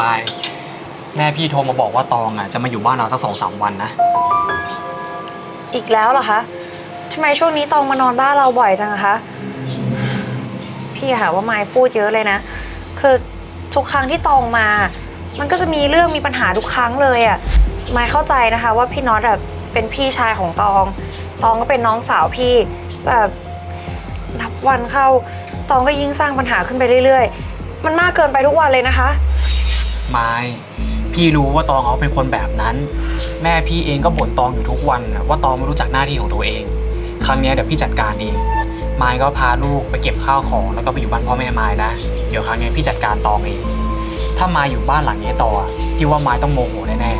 มายแม่พี่โทรมาบอกว่าตองอะจะมาอยู่บ้านเราสักสองสามวันนะ อีกแล้วเหรอคะทำไมช่วงนี้ตองมานอนบ้านเราบ่อยจังอะคะ พี่หาว่าไม้พูดเยอะเลยนะ คือทุกครั้งที่ตองมา มันก็จะมีเรื่องมีปัญหาทุกครั้งเลยอะไม้เข้าใจนะคะ ว่าพี่น็อตอะเป็นพี่ชายของตอง ตองก็เป็นน้องสาวพี่ แต่นับวันเข้า ตองก็ยิ่งสร้างปัญหาขึ้นไปเรื่อยๆ มันมากเกินไปทุกวันเลยนะคะ ไม้พี่รู้ว่าตองเขาเป็นคนแบบนั้น แม่พี่เองก็บ่นตองอยู่ทุกวันน่ะว่าตองไม่รู้จักหน้าที่ของตัวเองครั้งเนี้ยเดี๋ยวพี่จัดการเองไม้ก็พาลูกไปเก็บข้าวของแล้วก็ไปอยู่บ้านพ่อแม่ไม้นะเดี๋ยวครั้งเนี้ยพี่จัดการตองเองถ้ามาอยู่บ้านหลังนี้ต่ออะพี่ว่าไม้ต้องโมโหแน่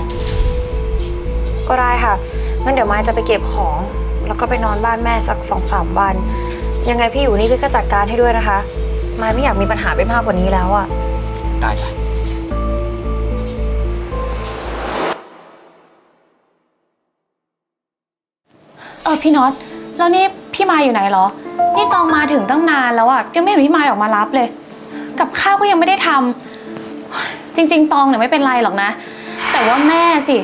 ๆ ก็ได้ค่ะ งั้นเดี๋ยวไม้จะไปเก็บของ แล้วก็ไปนอนบ้านแม่สักสองสามวัน ยังไงพี่อยู่นี่พี่ก็จัดการให้ด้วยนะคะไม้ไม่อยากมีปัญหาไปมากกว่านี้แล้วอะ ได้จ้ะ ออพี่น็อตแล้วนี่พี่มายอยู่ไหนเหรอ นี่ตองมาถึงตั้งนานแล้วอะยังไม่เห็นพี่มายออกมารับเลย กับข้าวก็ยังไม่ได้ทำจริง ๆ ตองเนี่ยไม่เป็นไรหรอกนะ แต่ว่าแม่สิ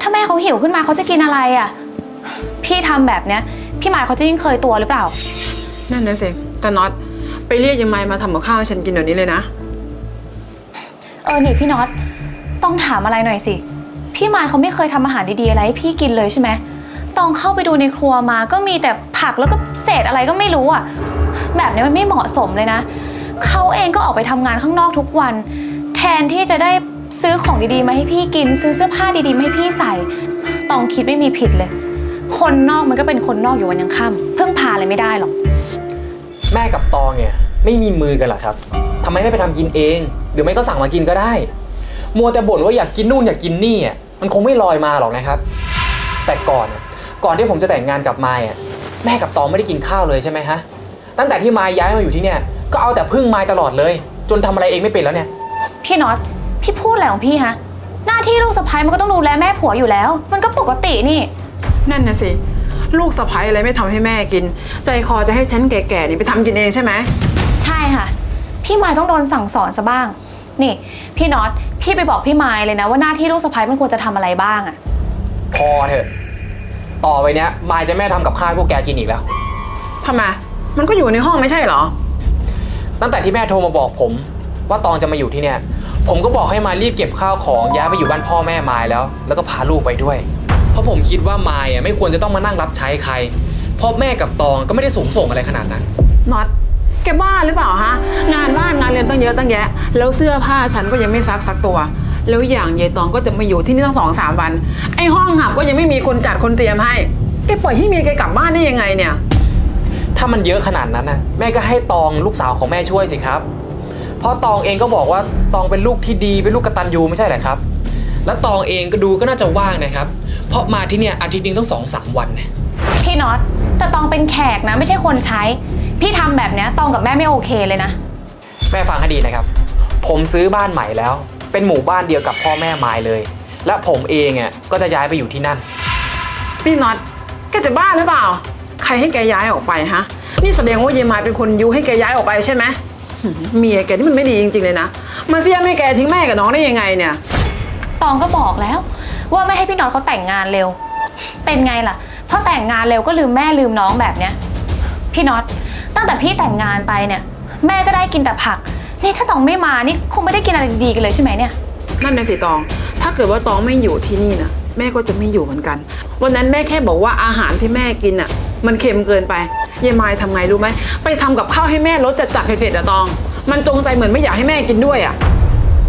ถ้าแม่เขาหิวขึ้นมาเขาจะกินอะไรอะพี่ทำแบบเนี้ย พี่มายเขาจะยิ่งเคยตัวหรือเปล่า นั่นนะสิแต่น็อตไปเรียกยังไงมาทำกับข้าวให้ฉันกินเดี๋ยวนี้เลยนะ เออนี่พี่น็อตต้องถามอะไรหน่อยสิ พี่มายเขาไม่เคยทำอาหารดีๆอะไรให้พี่กินเลยใช่ไหม ตองเข้าไปดูในครัวมา ก็มีแต่ผักแล้วก็เศษอะไรก็ไม่รู้อะ แบบนี้มันไม่เหมาะสมเลยนะ เขาเองก็ออกไปทำงานข้างนอกทุกวัน แทนที่จะได้ซื้อของดีๆ มาให้พี่กิน ซื้อเสื้อผ้าดีๆมาให้พี่ใส่ ตองคิดไม่มีผิดเลย คนนอกมันก็เป็นคนนอกอยู่วันยังค่ำพึ่งพาอะไรไม่ได้หรอก แม่กับตองเนี่ยไม่มีมือกันเหรอครับทำไมไม่ไปทำกินเอง หรือไม่ก็สั่งมากินก็ได้ มัวแต่บ่นว่าอยากกินนู่นอยากกินนี่อะมันคงไม่ลอยมาหรอกนะครับ แต่ก่อนอะ ก่อนที่ผมจะแต่งงานกับมายอะแม่กับตองไม่ได้กินข้าวเลยใช่ไหมฮะ ตั้งแต่ที่มายย้ายมาอยู่ที่เนี่ย ก็เอาแต่พึ่งมายตลอดเลย จนทำอะไรเองไม่เป็นแล้วเนี่ย พี่น็อตพี่พูดอะไรของพี่ฮะ หน้าที่ลูกสะใภ้มันก็ต้องดูแลแม่ผัวอยู่แล้ว มันก็ปกตินี่ นั่นนะสิ ลูกสะใภ้อะไรไม่ทำให้แม่กิน ใจคอจะให้ฉันแก่ๆนี่ไปทำกินเองใช่ไหม ใช่ค่ะ พี่มายต้องโดนสั่งสอนซะบ้าง นี่ พี่น็อตพี่ไปบอกพี่มายเลยนะว่าหน้าที่ลูกสะใภ้มันควรจะทำอะไรบ้างอะ พอเถอะ ต่อไปเนี้ยมายจะแม่ทำกับข้าวให้พวกแกกินอีกแล้ว ทำไม มันก็อยู่ในห้องไม่ใช่เหรอ ตั้งแต่ที่แม่โทรมาบอกผม ว่าตองจะมาอยู่ที่เนี่ย ผมก็บอกให้มายรีบเก็บข้าวของย้ายไปอยู่บ้านพ่อแม่มายแล้ว แล้วก็พาลูกไปด้วย เพราะผมคิดว่ามายอะไม่ควรจะต้องมานั่งรับใช้ใคร เพราะแม่กับตองก็ไม่ได้สูงส่งอะไรขนาดนั้น น็อต แกบ้าหรือเปล่าฮะ งานบ้านงานเรียนตั้งเยอะตั้งแยะ แล้วเสื้อผ้าฉันก็ยังไม่ซักสักตัว แล้วอย่างยายตองก็จะมาอยู่ที่นี่ตั้งสองสามวัน ไอห้องหับก็ยังไม่มีคนจัดคนเตรียมให้แกปล่อยให้เมียแกกลับบ้านได้ยังไงเนี่ย ถ้ามันเยอะขนาดนั้นนะแม่ก็ให้ตองลูกสาวของแม่ช่วยสิครับ เพราะตองเองก็บอกว่าตองเป็นลูกที่ดีเป็นลูกกตัญญูไม่ใช่เหรอครับ แล้วตองเองก็ดูก็น่าจะว่างนะครับ เพราะมาที่เนี่ยอาทิตย์หนึงต้องสองสามวันนะพี่น็อตแต่ตองเป็นแขกนะไม่ใช่คนใช้ พี่ทำแบบเนี้ยตองกับแม่ไม่โอเคเลยนะ แม่ฟังให้ดีนะครับ ผมซื้อบ้านใหม่แล้ว เป็นหมู่บ้านเดียวกับพ่อแม่มายเลย และผมเองอะก็จะย้ายไปอยู่ที่นั่น นี่น็อตแกจะบ้าหรือเปล่า ใครให้แกย้ายออกไปฮะ นี่แสดงว่าเยายมายเป็นคนยุให้แกย้ายออกไปใช่ไหมหืมเมียแกนี่มันไม่ดีจริงๆเลยนะมาเสียแม่แกทิ้งแม่กับน้องได้ยังไงเนี่ย ตองก็บอกแล้ว ว่าไม่ให้พี่น็อตเขาแต่งงานเร็ว เป็นไงล่ะพอแต่งงานเร็วก็ลืมแม่ลืมน้องแบบเนี้ย พี่น็อตตั้งแต่พี่แต่งงานไปเนี่ย แม่ก็ได้กินแต่ผัก นี่ถ้าตองไม่มานี่คงไม่ได้กินอะไรดีๆกันเลยใช่ไหมเนี่ย นั่นนะสิตอง ถ้าเกิดว่าตองไม่อยู่ที่นี่นะแม่ก็จะไม่อยู่เหมือนกัน วันนั้นแม่แค่บอกว่าอาหารที่แม่กินอะ มันเค็มเกินไปยายมายทำไงรู้ไหมไปทำกับข้าวให้แม่รสจัดๆเผ็ดๆอะตอง มันจงใจเหมือนไม่อยากให้แม่กินด้วยอะ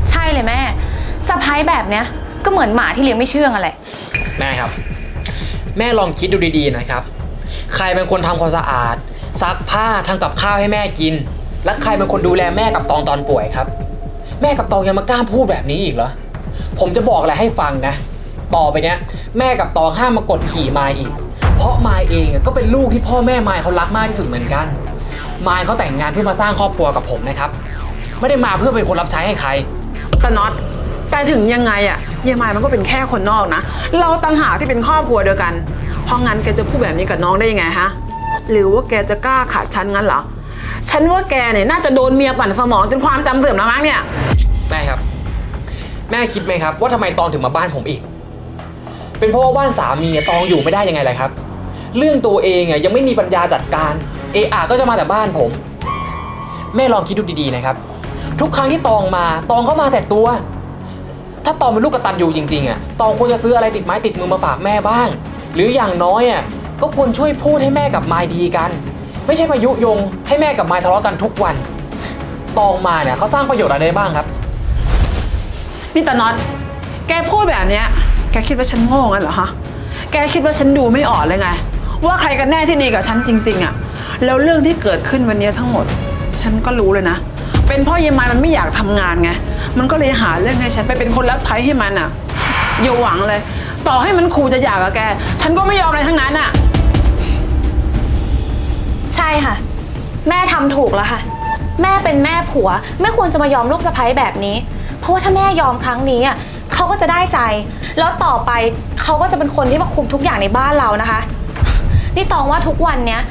ใช่เลยแม่สะพ้ายแบบเนี้ยก็เหมือนหมาที่เลี้ยงไม่เชื่องอะไร แม่ครับ แม่ลองคิดดูดีๆนะครับ ใครเป็นคนทำความสะอาด ซักผ้าทำกับข้าวให้แม่กิน และใครเป็นคนดูแลแม่กับตองตอนป่วยครับ แม่กับตองยังมากล้าพูดแบบนี้อีกเหรอ ผมจะบอกอะไรให้ฟังนะ ต่อไปเนี้ย แม่กับตองห้ามมากดขี่มายอีก เพราะมายเองก็เป็นลูกที่พ่อแม่มายเขารักมากที่สุดเหมือนกันมายเขาแต่งงานเพื่อมาสร้างครอบครัวกับผมนะครับ ไม่ได้มาเพื่อเป็นคนรับใช้ให้ใคร แต่น็อตแต่ถึงยังไงอะยายมายมันก็เป็นแค่คนนอกนะ เราต่างหากที่เป็นครอบครัวเดียวกัน เพราะงั้นแกจะพูดแบบนี้กับน้องได้ยังไงฮะ หรือว่าแกจะกล้าขาดฉันงั้นเหรอ ฉันว่าแกเนี่ยน่าจะโดนเมียปั่นสมองจนความจำเสื่อมแล้วมั้งเนี่ย แม่ครับ แม่คิดไหมครับ ว่าทำไมตองถึงมาบ้านผมอีก เป็นเพราะว่าบ้านสามีอะตองอยู่ไม่ได้ยังไงเล่ะครับ เรื่องตัวเองอะยังไม่มีปัญญาจัดการ เออะก็จะมาแต่บ้านผม แม่ลองคิดดูดีๆนะครับ ทุกครั้งที่ตองมาตองก็มาแต่ตัว ถ้าตองเป็นลูกกระตันอยู่จริงๆอะตองควรจะซื้ออะไรติดไม้ติดมือมาฝากแม่บ้าง หรืออย่างน้อยอะก็ควรช่วยพูดให้แม่กับไม้ดีกัน ไม่ใช่มายุยง ให้แม่กับไม้ทะเลาะกันทุกวัน ตองมาเนี่ยเขาสร้างประโยชน์อะไรได้บ้างครับ นี่ตาน็อต แกพูดแบบเนี้ย แกคิดว่าฉันโง่งั้นเหรอฮะ แกคิดว่าฉันดูไม่ออกเลยไง ว่าใครกันแน่ที่ดีกับฉันจริง ๆอะแล้วเรื่องที่เกิดขึ้นวันนี้ทั้งหมด ฉันก็รู้เลยนะ เป็นเพ่อเยายมายมันไม่อยากทำงานไง มันก็เลยหาเรื่องให้ฉันไปเป็นคนรับใช้ให้มันอะอย่าหวังเลย ต่อให้มันขู่จะหย่ากับแก ฉันก็ไม่ยอมอะไรทั้งนั้นอะ ใช่ค่ะ แม่ทำถูกแล้วค่ะ แม่เป็นแม่ผัว ไม่ควรจะมายอมลูกสะใภ้แบบนี้ เพราะว่าถ้าแม่ยอมครั้งนี้อะเขาก็จะได้ใจ แล้วต่อไปเขาก็จะเป็นคนที่มาคุมทุกอย่างในบ้านเรานะคะ นี่ตองว่าทุกวันเนี้ย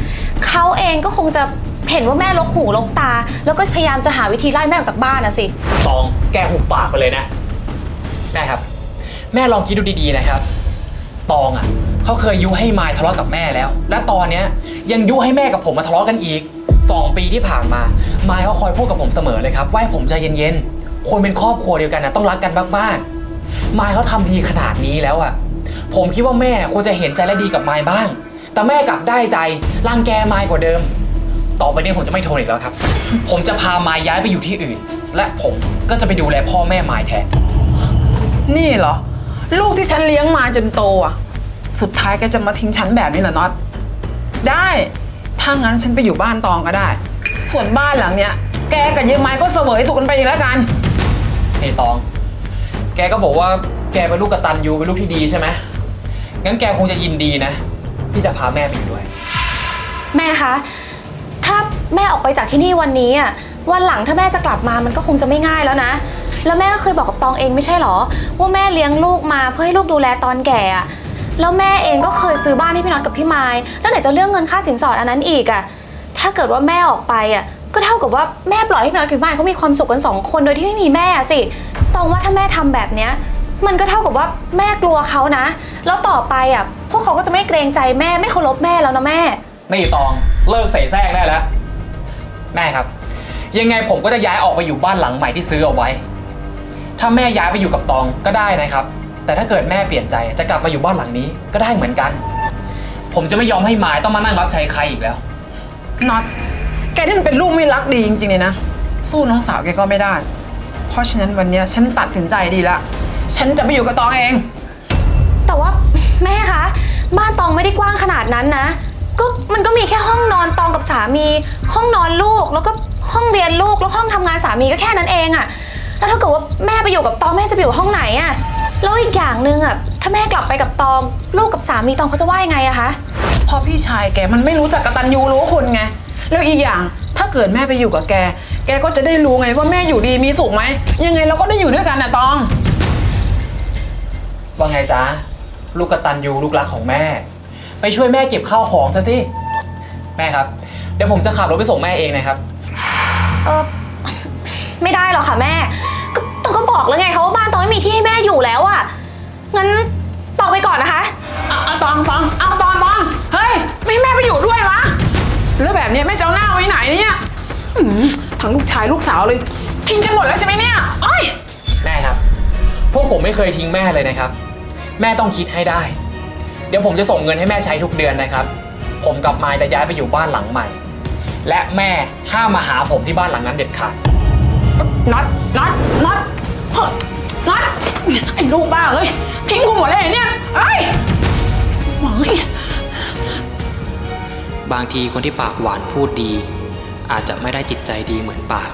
เขาเองก็คงจะเห็นว่าแม่ลกหูลกตา แล้วก็พยายามจะหาวิธีไล่แม่ออกจากบ้านนะสิ ตองแกหุบปากไปเลยนะ แม่ครับ แม่ลองคิดดูดีๆนะครับ ตองอะ เขาเคยยุให้มายทะเลาะกับแม่แล้ว และตอนเนี้ยยังยุให้แม่กับผมมาทะเลาะกันอีกสองปีที่ผ่านมามายเขาคอยพูดกับผมเสมอเลยครับว่าให้ผมใจเย็นๆคนเป็นครอบครัวเดียวกันนะต้องรักกันมากๆมายเขาทำดีขนาดนี้แล้วอะผมคิดว่าแม่ควรจะเห็นใจและดีกับมายบ้าง แต่แม่กลับได้ใจรังแกมายกว่าเดิม ต่อไปนี้ผมจะไม่ทนอีกแล้วครับ ผมจะพามายย้ายไปอยู่ที่อื่น และผมก็จะไปดูแลพ่อแม่มายแทน นี่เหรอ ลูกที่ฉันเลี้ยงมาจนโตอะ สุดท้ายแกจะมาทิ้งฉันแบบนี้เหรอน็อต ได้ ถ้างั้นฉันไปอยู่บ้านตองก็ได้ ส่วนบ้านหลังเนี้ย แกกับเยายไม้ก็เสวยสุขกันไปอีกแล้วกันเฮ้ตอง แกก็บอกว่าแกเป็นลูกกตัญญูเป็นลูกที่ดีใช่ไหมงั้นแกคงจะยินดีนะ ที่จะพาแม่ไปอยู่ด้วย แม่คะ ถ้าแม่ออกไปจากที่นี่วันนี้อะวันหลังถ้าแม่จะกลับมามันก็คงจะไม่ง่ายแล้วนะ แล้วแม่ก็เคยบอกกับตองเองไม่ใช่หรอ ว่าแม่เลี้ยงลูกมาเพื่อให้ลูกดูแลตอนแก่อะ แล้วแม่เองก็เคยซื้อบ้านให้พี่น็อตกับพี่ไม้แล้วไหนจะเรื่องเงินค่าสินสอดอันนั้นอีกอะถ้าเกิดว่าแม่ออกไปอะก็เท่ากับว่าแม่ปล่อยให้พี่น็อตกับพี่ไม้เขามีความสุขกันสองคนโดยที่ไม่มีแม่อะสิตองว่าถ้าแม่ทำแบบเนี้ย มันก็เท่ากับว่าแม่กลัวเขานะ แล้วต่อไปอะพวกเขาก็จะไม่เกรงใจแม่ไม่เคารพแม่แล้วนะแม่ นี่ตองเลิกใส่แทรกได้แล้ว แม่ครับ ยังไงผมก็จะย้ายออกไปอยู่บ้านหลังใหม่ที่ซื้อเอาไว้ ถ้าแม่ย้ายไปอยู่กับตองก็ได้นะครับ แต่ถ้าเกิดแม่เปลี่ยนใจจะกลับมาอยู่บ้านหลังนี้ก็ได้เหมือนกัน ผมจะไม่ยอมให้มายต้องมานั่งรับใช้ใครอีกแล้ว น็อตแกนี่มันเป็นลูกไม่รักดีจริงๆเลยนะ สู้น้องสาวแกก็ไม่ได้ เพราะฉะนั้นวันเนี้ยฉันตัดสินใจดีละ ฉันจะไปอยู่กับตองเอง แต่ว่าแม่คะบ้านตองไม่ได้กว้างขนาดนั้นนะ ก็มันก็มีแค่ห้องนอนตองกับสามี ห้องนอนลูกแล้วก็ห้องเรียนลูกแล้วห้องทำงานสามีก็แค่นั้นเองอะแล้วถ้าเกิดว่าแม่ไปอยู่กับตองแม่จะไปอยู่ห้องไหนอะ แล้วอีกอย่างหนึ่งอะถ้าแม่กลับไปกับตอง ลูกกับสามีตองเขาจะว่ายังไงอะคะ เพราะพี่ชายแกมันไม่รู้จักกตัญญูรู้คุณไง แล้วอีกอย่างถ้าเกิดแม่ไปอยู่กับแก แกก็จะได้รู้ไงว่าแม่อยู่ดีมีสุขไหม ยังไงเราก็ได้อยู่ด้วยกันนะตอง ว่าไงจ๊ะ ลูกกตันยูลูกรักของแม่ ไปช่วยแม่เก็บข้าวของซะสิ แม่ครับ เดี๋ยวผมจะขับรถไปส่งแม่เองนะครับ เออไม่ได้หรอกค่ะแม่ ก็ตองก็บอกแล้วไง อาเอาตองตองเอาตองตองเฮ้ย ไม่ให้แม่ไปอยู่ด้วยวะ แล้วแบบเนี้ยแม่จะเอาหน้าไว้ไหนเนี่ยอืมทั้งลูกชายลูกสาวเลยทิ้งกันหมดแล้วใช่ไหมเนี่ยโอ้ย แม่ครับ พวกผมไม่เคยทิ้งแม่เลยนะครับ แม่ต้องคิดให้ได้ เดี๋ยวผมจะส่งเงินให้แม่ใช้ทุกเดือนนะครับ ผมกับมายจะย้ายไปอยู่บ้านหลังใหม่ และแม่ห้ามมาหาผมที่บ้านหลังนั้นเด็ดขาด น็อตน็อตน็อตเฮ้ยน็อตไอ้ลูกบ้าเอ้ย ทิ้งกูหมดเลยเหรอเนี่ยเอ้ยโอ้ ยบางทีคนที่ปากหวานพูดดี อาจจะไม่ได้จิตใจดีเหมือนปาก